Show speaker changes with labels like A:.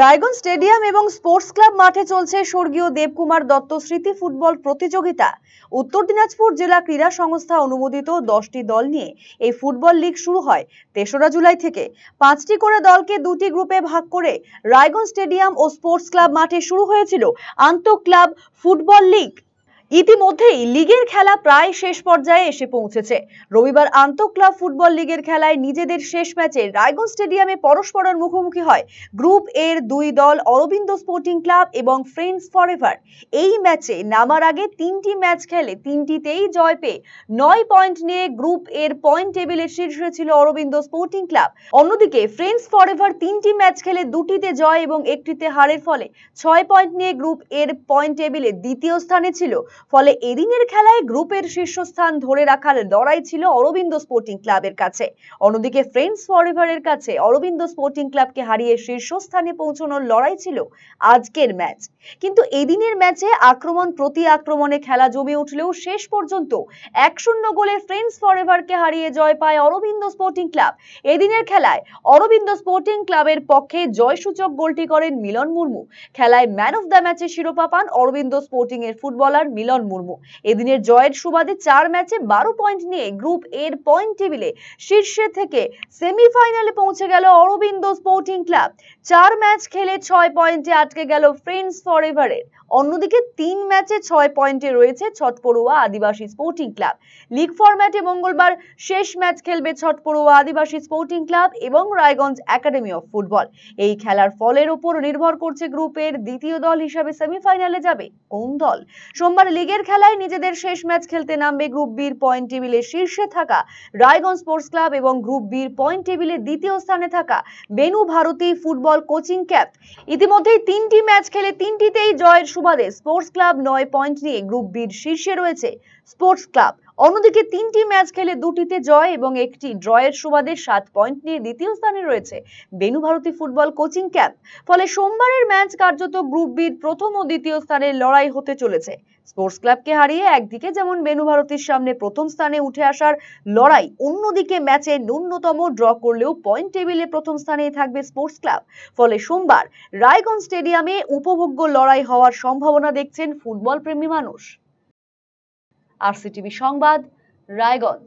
A: Raiganj stadium এবং sports club মাঠে চলছে স্বর্গীয় দেবকুমার দত্ত স্মৃতি ফুটবল প্রতিযোগিতা। উত্তর দিনাজপুর জেলা ক্রীড়া সংস্থা অনুমোদিত দশটি দল নিয়ে এই ফুটবল লিগ শুরু হয় তেসরা জুলাই থেকে। পাঁচটি করে দলকে দুটি গ্রুপে ভাগ করে রায়গঞ্জ স্টেডিয়াম ও স্পোর্টস ক্লাব মাঠে শুরু হয়েছিল আন্ত ক্লাব ফুটবল লিগ। ইতিমধ্যেই লিগের খেলা প্রায় শেষ পর্যায়ে এসে পৌঁছেছে। রবিবার আন্তঃক্লাব ফুটবল লিগের খেলায় নিজেদের শেষ ম্যাচে রায়গঞ্জ স্টেডিয়ামে পরস্পরের মুখোমুখি হয় গ্রুপ এর দুই দল অরবিন্দ স্পোর্টিং ক্লাব এবং ফ্রেন্ডস ফরএভার। এই ম্যাচে নামার আগে তিনটি ম্যাচ খেলে তিনটিতেই জয় পেয়ে নয় পয়েন্ট নিয়ে গ্রুপ এর পয়েন্ট টেবিলের শীর্ষে ছিল অরবিন্দ স্পোর্টিং ক্লাব। অন্যদিকে ফ্রেন্ডস ফরএভার তিনটি ম্যাচ খেলে দুটিতে জয় এবং একটিতে হারের ফলে ছয় পয়েন্ট নিয়ে গ্রুপ এর পয়েন্ট টেবিলে দ্বিতীয় স্থানে ছিল ফলে এদিনের খেলায় গ্রুপের শীর্ষস্থান ধরে রাখার লড়াই ছিল অরবিন্দ স্পোর্টিং ক্লাবের কাছে। অন্যদিকে ফ্রেন্ডস ফরএভারের কাছে অরবিন্দ স্পোর্টিং ক্লাবকে হারিয়ে শীর্ষস্থানে পৌঁছানোর লড়াই ছিল আজকের ম্যাচ। কিন্তু এদিনের ম্যাচে আক্রমণ প্রতি আক্রমণে খেলা জমে উঠলেও শেষ পর্যন্ত এক শূন্য গোলে ফ্রেন্ডস ফরএভারকে হারিয়ে জয় পায় অরবিন্দ স্পোর্টিং ক্লাব। এদিনের খেলায় অরবিন্দ স্পোর্টিং ক্লাবের পক্ষে জয়সূচক গোলটি করেন মিলন মুর্মু। খেলায় ম্যান অফ দ্য ম্যাচের শিরোপা পান অরবিন্দ স্পোর্টিং এর ফুটবলার মিলন মুর্মু। এদিনের জয়ের সুবাদে চার ম্যাচে বারো পয়েন্ট নিয়ে গ্রুপ এর পয়েন্ট টেবিলে শীর্ষে থেকে সেমিফাইনালে পৌঁছে গেল অরবিন্দ স্পোর্টিং ক্লাব। চার ম্যাচ খেলে ছয় পয়েন্টে আটকে গেল ফ্রেন্ডস ফরএভারের। অন্যদিকে তিন ম্যাচে ছয় পয়েন্টে রয়েছে Chhatparua Adibasi sporting club. League ফরম্যাটে মঙ্গলবার শেষ ম্যাচ খেলবে ছটপড়ুয়া আদিবাসী স্পোর্টিং ক্লাব এবং রায়গঞ্জ একাডেমি অফ ফুটবল। এই খেলার ফলের উপর নির্ভর করছে গ্রুপের দ্বিতীয় দল হিসাবে সেমিফাইনালে যাবে কোন দল? সোমবার লিগের খেলায় নিজেদের শেষ ম্যাচ খেলতে নামবে গ্রুপ বির পয়েন্ট টেবিলে শীর্ষে থাকা রায়গঞ্জ স্পোর্টস ক্লাব এবং গ্রুপ বির পয়েন্ট টেবিলে দ্বিতীয় স্থানে থাকা Benu Bharati football coaching camp. ইতিমধ্যেই তিনটি ম্যাচ খেলে তিনটিতেই জয়ের সুবাদে স্পোর্টস ক্লাব নয় পয়েন্ট নিয়ে গ্রুপ বির শীর্ষে রয়েছে স্পোর্টস ক্লাব। অন্যদিকে তিনটি ম্যাচ খেলে দুটিতে জয় এবং একটি ড্রয়ের সুবাদে সাত পয়েন্ট নিয়ে দ্বিতীয় স্থানে রয়েছে Benu Bharati football coaching camp. ফলে সোমবারের ম্যাচ কার্যত গ্রুপ বির প্রথম ও দ্বিতীয় স্থানের লড়াই হতে চলেছে। স্পোর্টস ক্লাবকে হারিয়ে একদিকে যেমন বেনু ভারতীর সামনে প্রথম স্থানে উঠে আসার লড়াই, অন্যদিকে ম্যাচে ন্যূনতম ড্র করলেও পয়েন্ট টেবিলে প্রথম স্থানেই থাকবে স্পোর্টস ক্লাব ফলে সোমবার রায়গঞ্জ স্টেডিয়ামে উপভোগ্য লড়াই হওয়ার সম্ভাবনা দেখছেন ফুটবল প্রেমী মানুষ। আর সিটিভি সংবাদ, রায়গঞ্জ।